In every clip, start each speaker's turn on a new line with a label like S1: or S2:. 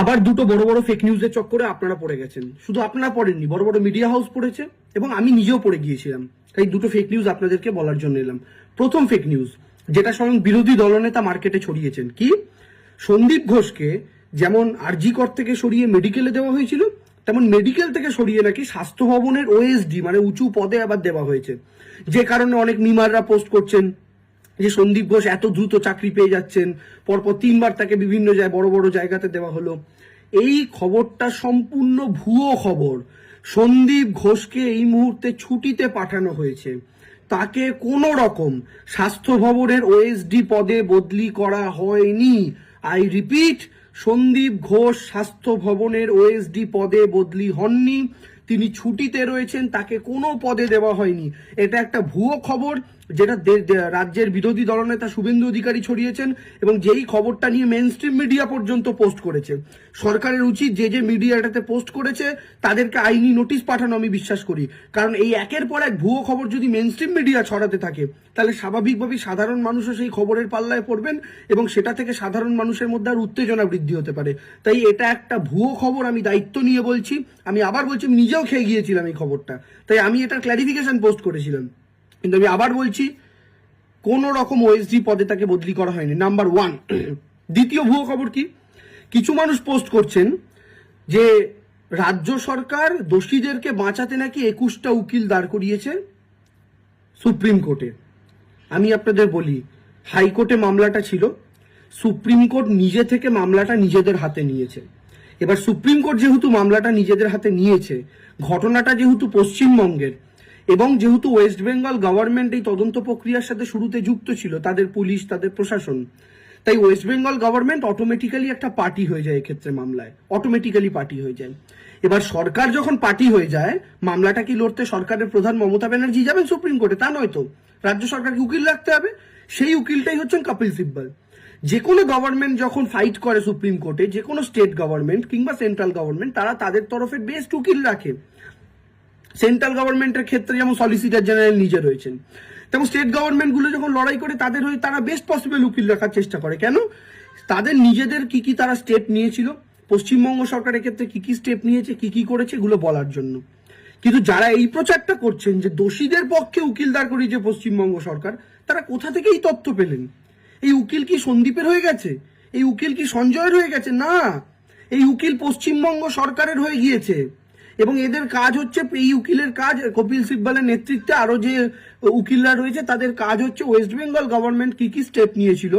S1: আবার দুটো বড় বড় ফেক নিউজের চক্করে আপনারা পড়ে গেছেন। শুধু আপনারা পড়েননি, বড় বড় মিডিয়া হাউস পড়েছে এবং আমি নিজেও পড়ে গিয়েছিলাম। এই দুটো ফেক নিউজ আপনাদেরকে বলার জন্য এলাম। প্রথম ফেক নিউজ যেটা স্বয়ং বিরোধী দলনেতা মার্কেটে ছড়িয়েছেন। কি? সন্দীপ ঘোষকে যেমন আরজি কর থেকে সরিয়ে মেডিকেলে দেওয়া হয়েছিল, তেমন মেডিকেল থেকে সরিয়ে নাকি স্বাস্থ্য ভবনের ওএসডি মানে উঁচু পদে আবার দেওয়া হয়েছে। যে কারণে অনেক মিমাররা পোস্ট করছেন। যে সন্দীপ ঘোষ এত দ্রুত চাকরি পেয়ে যাচ্ছেন, পরপর তিনবার তাকে বিভিন্ন জায়গায় বড় বড় জায়গাতে দেওয়া হলো। এই খবরটা সম্পূর্ণ ভুয়ো খবর। সন্দীপ ঘোষকে এই মুহূর্তে ছুটিতে পাঠানো হয়েছে। তাকে কোনো রকম স্বাস্থ্য ভবনের ওএসডি পদে বদলি করা হয়নি। আই রিপিট সন্দীপ ঘোষ স্বাস্থ্য ভবনের ওএসডি পদে বদলি হননি। তিনি ছুটিতে রয়েছেন, তাকে কোনো পদে দেওয়া হয়নি। এটা একটা ভুয়ো খবর যেটা রাজ্যের বিরোধী দলনেতা শুভেন্দু অধিকারী ছড়িয়েছেন এবং যেই খবরটা নিয়ে মেন স্ট্রিম মিডিয়া পর্যন্ত পোস্ট করেছে। সরকারের উচিত যে যে মিডিয়া এটাতে পোস্ট করেছে, তাদেরকে আইনি নোটিশ পাঠানো আমি বিশ্বাস করি। কারণ এই একের পর এক ভুয়ো খবর যদি মেন স্ট্রিম মিডিয়া ছড়াতে থাকে, তাহলে স্বাভাবিকভাবেই সাধারণ মানুষও সেই খবরের পাল্লায় পড়বেন এবং সেটা থেকে সাধারণ মানুষের মধ্যে আর উত্তেজনা বৃদ্ধি হতে পারে। তাই এটা একটা ভুয়ো খবর আমি দায়িত্ব নিয়ে বলছি। আমি আবার বলছি, আমি নিজেও খেয়ে গিয়েছিলাম এই খবরটা। তাই আমি এটার ক্ল্যারিফিকেশন পোস্ট করেছিলাম। কিন্তু আমি আবার বলছি, কোন রকম ওএসডি পদে তাকে বদলি করা হয়নি। নাম্বার ওয়ান দ্বিতীয় ভুয়ো খবর কি? কিছু মানুষ পোস্ট করছেন যে, রাজ্য সরকার দোষীদেরকে বাঁচাতে নাকি একুশটা উকিল দাঁড় করিয়েছে সুপ্রিম কোর্টে। আমি আপনাদের বলি, হাইকোর্টে মামলাটা ছিল, সুপ্রিম কোর্ট নিজে থেকে মামলাটা নিজেদের হাতে নিয়েছে। এবার সুপ্রিম কোর্ট যেহেতু মামলাটা নিজেদের হাতে নিয়েছে, ঘটনাটা যেহেতু পশ্চিমবঙ্গের, এবং যেহেতু ওয়েস্ট বেঙ্গল গভর্নমেন্ট এই তদন্ত প্রক্রিয়ার সাথে শুরুতে যুক্ত ছিল, তাদের পুলিশ, তাদের প্রশাসন, তাই ওয়েস্ট বেঙ্গল গভর্নমেন্ট অটোমেটিক্যালি একটা পার্টি হয়ে যায় এক্ষেত্রে মামলায় অটোমেটিক্যালি পার্টি হয়ে যায়। এবার সরকার যখন পার্টি হয়ে যায়, মামলাটা কি লড়তে সরকারের প্রধান মমতা ব্যানার্জি যাবেন সুপ্রিম কোর্টে? তা নয় তো। রাজ্য সরকারকে উকিল রাখতে হবে, সেই উকিলটাই হচ্ছেন কপিল সিব্বল। যে কোনো গভর্নমেন্ট যখন ফাইট করে সুপ্রিম কোর্টে যে কোনো স্টেট গভর্নমেন্ট কিংবা সেন্ট্রাল গভর্নমেন্ট তারা তাদের তরফে বেস্ট উকিল রাখে। সেন্ট্রাল গভর্নমেন্টের ক্ষেত্রে যেমন সলিসিটার জেনারেল নিজে রয়েছেন, তেমন স্টেট গভর্নমেন্টগুলো যখন লড়াই করে, তাদের হয়ে তারা বেস্ট পসিবল উকিল রাখার চেষ্টা করে। কেন? তাদের নিজেদের কি কি তারা স্টেপ নিয়েছিল, পশ্চিমবঙ্গ সরকারের ক্ষেত্রে কি কি স্টেপ নিয়েছে, কি কি করেছে, এগুলো বলার জন্য। কিন্তু যারা এই প্রচারটা করছেন যে দোষীদের পক্ষে উকিল দাঁড় করিয়েছে পশ্চিমবঙ্গ সরকার, তারা কোথা থেকে এই তথ্য পেলেন? এই উকিল কি সন্দীপের হয়ে গেছে? এই উকিল কি সঞ্জয়ের হয়ে গেছে? না। এই উকিল পশ্চিমবঙ্গ সরকারের হয়ে গিয়েছে। এবং এদের কাজ হচ্ছে এই উকিলের কাজ, কপিল সিব্বালের নেতৃত্বে আরও যে উকিলরা রয়েছে, তাদের কাজ হচ্ছে ওয়েস্ট বেঙ্গল গভর্নমেন্ট কী কী স্টেপ নিয়েছিল।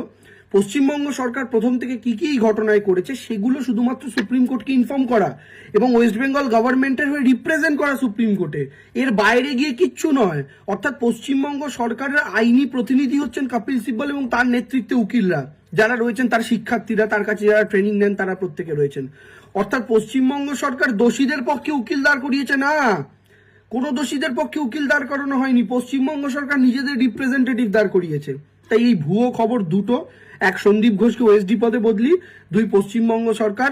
S1: পশ্চিমবঙ্গ সরকার প্রথম থেকে কি কি ঘটনায় করেছে সেগুলো শুধুমাত্র সুপ্রিম কোর্টকে ইনফর্ম করা এবং ওয়েস্ট বেঙ্গল গভর্নমেন্টের হয়ে রিপ্রেজেন্ট করা সুপ্রিম কোর্টে এর বাইরে গিয়ে কিচ্ছু নয়। অর্থাৎ পশ্চিমবঙ্গ সরকারের আইনি প্রতিনিধি হচ্ছেন কপিল সিব্বল এবং তার নেতৃত্বে উকিলরা। যারা রয়েছেন তার শিক্ষার্থীরা, তার কাছে যারা ট্রেনিং নেন তারা প্রত্যেকে রয়েছেন। অর্থাৎ পশ্চিমবঙ্গ সরকার দোষীদের পক্ষে উকিল দাঁড় করিয়েছে না। কোনো দোষীদের পক্ষে উকিল দাঁড় করানো হয়নি। পশ্চিমবঙ্গ সরকার নিজেদের রিপ্রেজেন্টেটিভ দাঁড় করিয়েছে। তাই এই ভুয়ো খবর দুটো, এক সন্দীপ ঘোষকে ওএসডি পদে বদলি, দুই পশ্চিমবঙ্গ সরকার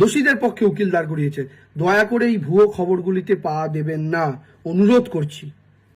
S1: দোষীদের পক্ষে উকিল দাঁড় করিয়েছে। দয়া করে এই ভুয়ো খবরগুলিতে পা দেবেন না। অনুরোধ করছি।